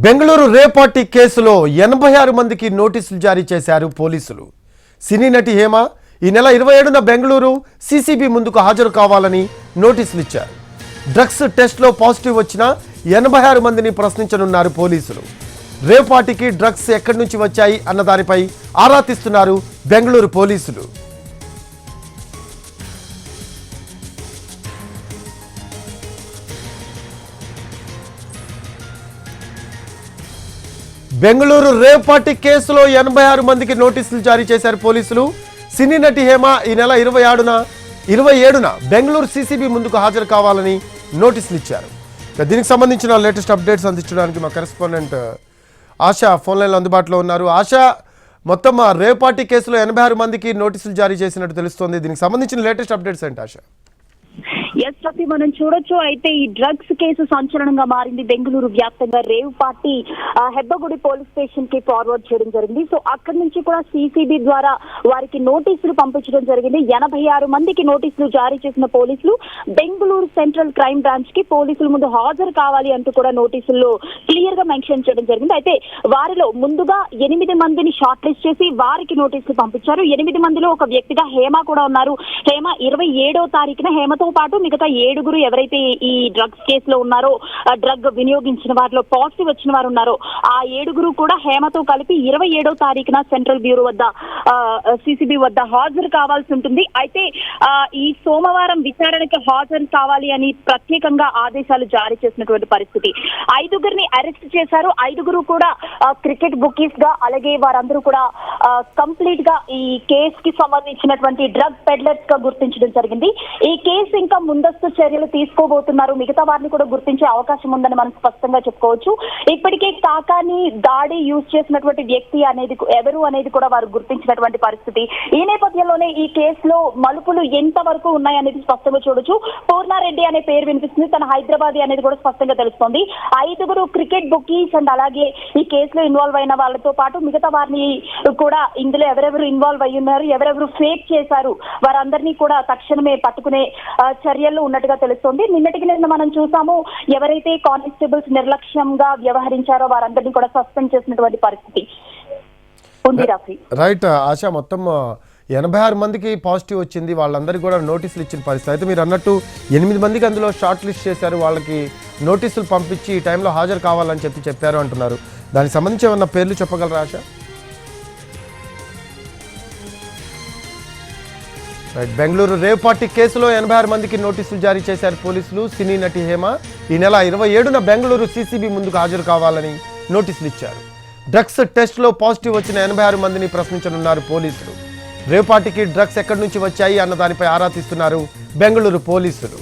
బెంగళూరు రేపాటి కేసులో ఎనభై ఆరు మందికి నోటీసులు జారీ చేశారు పోలీసులు. సినీ నటి హేమ ఈ నెల ఇరవై ఏడున బెంగళూరు సీసీబీ ముందుకు హాజరు కావాలని నోటీసులు ఇచ్చారు. డ్రగ్స్ టెస్ట్లో పాజిటివ్ వచ్చిన ఎనభై ఆరు మందిని ప్రశ్నించనున్నారు పోలీసులు. రేపాటికి డ్రగ్స్ ఎక్కడి నుంచి వచ్చాయి అన్న దానిపై ఆరా తీస్తున్నారు బెంగళూరు పోలీసులు. బెంగళూరు రేపాటి కేసులో ఎనభై ఆరు మందికి నోటీసులు జారీ చేశారు పోలీసులు. సినీ నటి హేమ ఈ నెల ఇరవై ఆడున ఇరవై ఏడున బెంగళూరు సీసీబీ ముందుకు హాజరు కావాలని నోటీసులు ఇచ్చారు. దీనికి సంబంధించిన లేటెస్ట్ అప్డేట్స్ అందించడానికి మా కరెస్పాండెంట్ ఆశ ఫోన్ లైన్లో అందుబాటులో ఉన్నారు. ఆశ మొత్తం ఆ రేపాటి కేసులో ఎనభై ఆరు మందికి నోటీసులు జారీ చేసినట్టు తెలుస్తోంది. దీనికి సంబంధించిన లేటెస్ట్ అప్డేట్స్ ఏంటి ఆశ? ఎస్ రఫీ మనం చూడొచ్చు. అయితే ఈ డ్రగ్స్ కేసు సంచలనంగా మారింది. బెంగళూరు వ్యాప్తంగా రేవ్ పార్టీ హెబ్బగుడి పోలీస్ స్టేషన్కి ఫార్వర్డ్ చేయడం జరిగింది. సో అక్కడి నుంచి కూడా సిసిబి ద్వారా వారికి నోటీసులు పంపించడం జరిగింది. ఎనభై ఆరు మందికి నోటీసులు జారీ చేసిన పోలీసులు బెంగళూరు సెంట్రల్ క్రైమ్ బ్రాంచ్కి పోలీసుల ముందు హాజరు కావాలి అంటూ కూడా నోటీసుల్లో క్లియర్గా మెన్షన్ చేయడం జరిగింది. అయితే వారిలో ముందుగా ఎనిమిది మందిని షార్ట్ లిస్ట్ చేసి వారికి నోటీసులు పంపించారు. ఎనిమిది మందిలో ఒక వ్యక్తిగా హేమ కూడా ఉన్నారు. హేమ ఇరవై ఏడో తారీఖున హేమతో పాటు మిగతా ఏడుగురు ఎవరైతే ఈ డ్రగ్స్ కేసులో ఉన్నారో డ్రగ్ వినియోగించిన వారిలో పాజిటివ్ వచ్చిన వారు ఉన్నారో ఆ ఏడుగురు కూడా హేమతో కలిపి ఇరవై ఏడో తారీఖున సెంట్రల్ బ్యూరో వద్ద సిసిబి వద్ద హాజరు కావాల్సి ఉంటుంది. అయితే ఈ సోమవారం విచారణకి హాజరు కావాలి అని ప్రత్యేకంగా ఆదేశాలు జారీ చేసినటువంటి పరిస్థితి. ఐదుగురిని అరెస్ట్ చేశారు. ఐదుగురు కూడా క్రికెట్ బుకీస్గా అలాగే వారందరూ కూడా కంప్లీట్గా ఈ కేసు కి సంబంధించినటువంటి డ్రగ్ పెడ్లర్స్గా గుర్తించడం జరిగింది. ఈ కేసు ఇంకా ముందస్తు చర్యలు తీసుకోబోతున్నారు. మిగతా వారిని కూడా గుర్తించే అవకాశం ఉందని మనం స్పష్టంగా చెప్పుకోవచ్చు. ఇప్పటికే కాకాని దాడి యూజ్ చేసినటువంటి వ్యక్తి అనేది ఎవరు అనేది కూడా వారు గుర్తించినటువంటి పరిస్థితి. ఈ నేపథ్యంలోనే ఈ కేసులో మలుపులు ఎంత వరకు ఉన్నాయనేది స్పష్టంగా చూడొచ్చు. పూర్ణారెడ్డి అనే పేరు వినిపిస్తుంది. తన హైదరాబాద్ అనేది కూడా స్పష్టంగా తెలుస్తోంది. ఐదుగురు క్రికెట్ బుకీస్ అండ్ అలాగే ఈ కేసులో ఇన్వాల్వ్ అయిన వాళ్ళతో పాటు మిగతా వారిని కూడా ఇందులో ఎవరెవరు ఇన్వాల్వ్ అయ్యి ఉన్నారు ఎవరెవరు ఫేక్ చేశారు వారందరినీ కూడా తక్షణమే పట్టుకునే చర్యల్లో ఉన్నట్టుగా తెలుస్తోంది. నిన్నటికి నిన్న మనం చూసాము ఎవరైతే కానిస్టేబుల్స్ నిర్లక్ష్యంగా వ్యవహరించారో వారందరినీ కూడా సస్పెండ్ చేసినటువంటి పరిస్థితి. ఉంది రాఫీ రైట్ ఆశ మొత్తం ఎనభై ఆరు మందికి పాజిటివ్ వచ్చింది. వాళ్ళందరికీ కూడా నోటీసులు ఇచ్చిన పరిస్థితి. అయితే మీరు అన్నట్టు ఎనిమిది మందికి అందులో షార్ట్ లిస్ట్ చేశారు. వాళ్ళకి నోటీసులు పంపించి ఈ టైంలో హాజరు కావాలని చెప్పి చెప్పారు అంటున్నారు. దానికి సంబంధించి ఏమన్నా పేర్లు చెప్పగలరా Asha? Right Bengaluru rave party కేసులో ఎనభై ఆరు మందికి నోటీసులు జారీ చేశారు పోలీసులు. సినీ నటి హేమ ఈ నెల ఇరవై ఏడున బెంగళూరు సీసీబీ ముందుకు హాజరు కావాలని నోటీసులు ఇచ్చారు. డ్రగ్స్ టెస్ట్లో పాజిటివ్ వచ్చిన ఎనభై ఆరు మందిని ప్రశ్నించనున్నారు పోలీసులు. రేపాటికి డ్రగ్స్ ఎక్కడి నుంచి వచ్చాయి అన్న దానిపై ఆరా తీస్తున్నారు బెంగళూరు పోలీసులు.